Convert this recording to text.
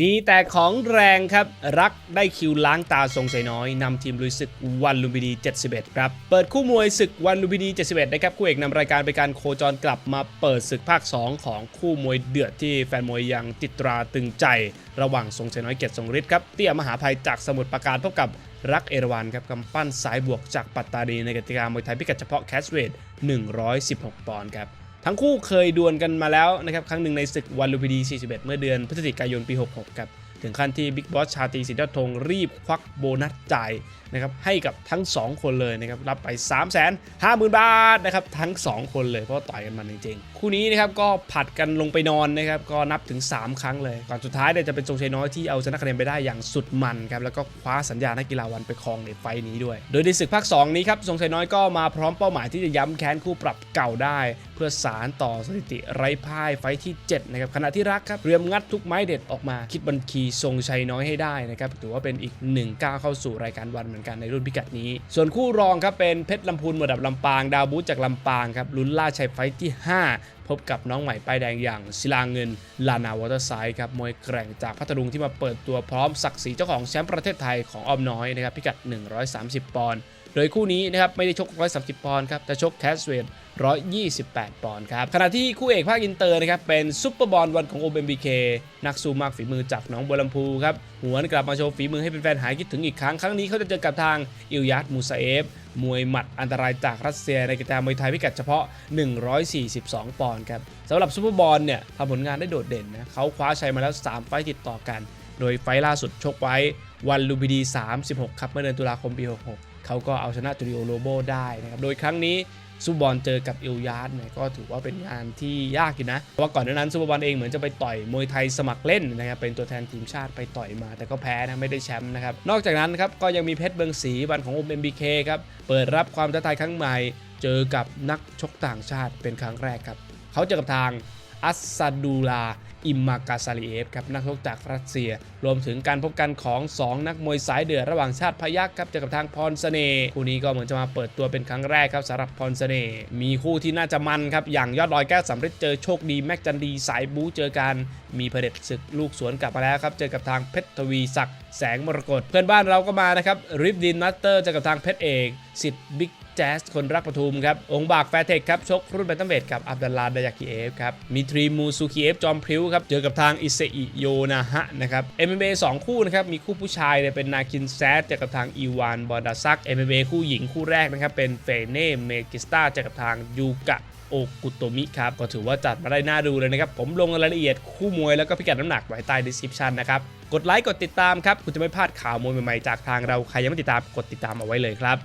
มีแต่ของแรงครับ รักได้คิวล้างตาทรงใจน้อยนำทีมลุยศึกวันลุมพินี 71 ครับ เปิดคู่มวยศึกวันลุมพินี 71 นะครับ คู่เอกนำรายการไปการโคจรกลับมาเปิดศึกภาค 2 ของคู่มวยเดือดที่แฟนมวยยังติดตราตึงใจ ระหว่างทรงใจน้อยเกียรติทรงฤทธิ์ครับเตี้ยมหาภัยจากสมุทรปราการพบกับรักเอราวันครับกำปั้นสายบวกจากปัตตานีในกติกามวยไทยพิกัดเฉพาะแคสเวท116 ปอนด์ครับ ทั้งคู่เคยดวลกันมาแล้วนะครับครั้งหนึ่งในศึกวันลุมพินี41 เมื่อเดือนพฤศจิกายนปี 66 ครับถึงขั้นที่บิ๊กบอสชาตีสิทธิธงรีบควักโบนัสจ่ายนะครับให้กับทั้ง 2 คนเลยนะครับรับไป 3 5 0 0 0 0 บาทนะครับทั้ง 2 คนเลยเพราะต่อยกันมันจริงๆคู่นี้นะครับก็ผัดกันลงไปนอนนะครับก็นับถึง 3 ครั้งเลย ก่อนสุดท้ายเนี่ยจะเป็นทรงชัยน้อยที่เอาชนะคะแนนไปได้อย่างสุดมันครับแล้วก็คว้าสัญญานักกีฬาวันไปครองในไฟล์นี้ด้วย โดยในศึกภาค 2 นี้ครับทรงชัยน้อยก็มาพร้อมเป้าหมายที่จะย้ำแค้นคู่ปรับเก่าได้ พื่อสารต่อสถิติไร้พ่ายไฟที่7นะครับขณะที่รักครับเตรียมงัดทุกไม้เด็ดออกมา คิดบัญชีทรงชัยน้อยให้ได้นะครับถือว่าเป็นอีกหนึ่งก้าวเข้าสู่รายการวันเหมือนกันในรุ่นพิกัดนี้ ส่วนคู่รองครับเป็นเพชรลำพูนหมวดดับลำปาง ดาวบูธจากลำปางครับลุ้นล่าชัยไฟท์ที่ 5 พบกับน้องใหม่ป้ายแดงอย่างศิลาเงินลานาวอเตอร์ไซด์ครับมวยแกร่งจากพัทลุงที่มาเปิดตัวพร้อมศักดิ์ศรีเจ้าของแชมป์ประเทศไทยของอ้อมน้อยนะครับพิกัด 130 ปอนด์โดยคู่นี้นะครับไม่ได้ชก 130 ปอนด์ครับแต่ชกแคสเวท128 ปอนด์ครับขณะที่คู่เอกภาคอินเตอร์นะครับเป็นซุปเปอร์บอลวันของ OMBK นักสู้มากฝีมือจากหน้องบัวลำพูครับหวนกลับมาโชว์ฝีมือให้เป็นแฟนๆหายคิดถึงอีกครั้ง ครั้งนี้เขาจะเจอกับทางอิลยัตมูซาเอฟ มวยหมัดอันตรายจากรัสเซียในกีฬามวยไทยพิกัดเฉพาะ 142 ปอนด์ครับสำหรับซูเปอร์บอลเนี่ยทำผลงานได้โดดเด่นนะเขาคว้าชัยมาแล้ว 3 ไฟต์ติดต่อกัน โดยไฟล์ล่าสุดชกไว้วันลูบิดี 36 ครับเมื่อเดือนตุลาคมปี 66 เขาก็เอาชนะจูริโอโลโบได้นะครับโดยครั้งนี้ ซูบอลเจอกับอิลยาร์ดเนี่ยก็ถือว่าเป็นงานที่ยากอยู่นะเพราะว่าก่อนหน้านั้นซูบอลเองเหมือนจะไปต่อยมวยไทยสมัครเล่นนะครับเป็นตัวแทนทีมชาติไปต่อยมา แต่ก็แพ้นะไม่ได้แชมป์นะครับนอกจากนั้นครับก็ยังมีเพชรเบืองศรีบันของอมเอ็มบีเคครับเปิดรับความท้าทายครั้งใหม่ เจอกับนักชกต่างชาติเป็นครั้งแรกครับเขาเจอกับทาง อัสซาดูลา อิมมากาซาลีเอฟครับนักชกจากรัสเซีย รวมถึงการพบกันของ 2 นักมวยสายเดือดระหว่างชาติพยักครับเจอกับทางพรสเสน่ห์คู่นี้ก็เหมือนจะมาเปิดตัวเป็นครั้งแรกครับสำหรับพรสเสน่ห์มีคู่ที่น่าจะมันครับอย่างยอดลอยแก้วสำริดเจอโชคดีแม็กจันดีสายบู๊เจอกันมีเผด็จศึกลูกสวนกลับมาแล้วครับเจอกับทางเพชรทวีศักดิ์แสงมรกตเพื่อนบ้านเราก็มานะครับริฟดินมัตเตอร์เจอกับทางเพชรเอก สิทธิ์บิ๊กแจ๊สคนรักปทุมครับ องค์บากแฟร์เทคครับ ชกรุ่นแบนตัมเวทกับ อับดัลลาดายากิเอฟครับ มีทรีมูซูคิเอฟจอมพริ้วครับ เจอกับทางอิเซอิโยนาฮะนะครับ MMA 2 คู่นะครับ มีคู่ผู้ชายเนี่ยเป็นนาคินแซดเจอกับทางอีวานบอดาซัก MMA คู่หญิงคู่แรกนะครับ เป็นเฟเน่เมกิสตาเจอกับทางยูกะโอกุโตมิครับ ก็ถือว่าจัดมาได้น่าดูเลยนะครับ ผมลงรายละเอียดคู่มวยแล้วก็พิกัดน้ำหนักไว้ใต้ description นะครับ กดไลค์กดติดตามครับ คุณจะไม่พลาดข่าวมวยใหม่ๆจากทางเรา ใครยังไม่ติดตามกดติดตามเอาไว้เลยครับ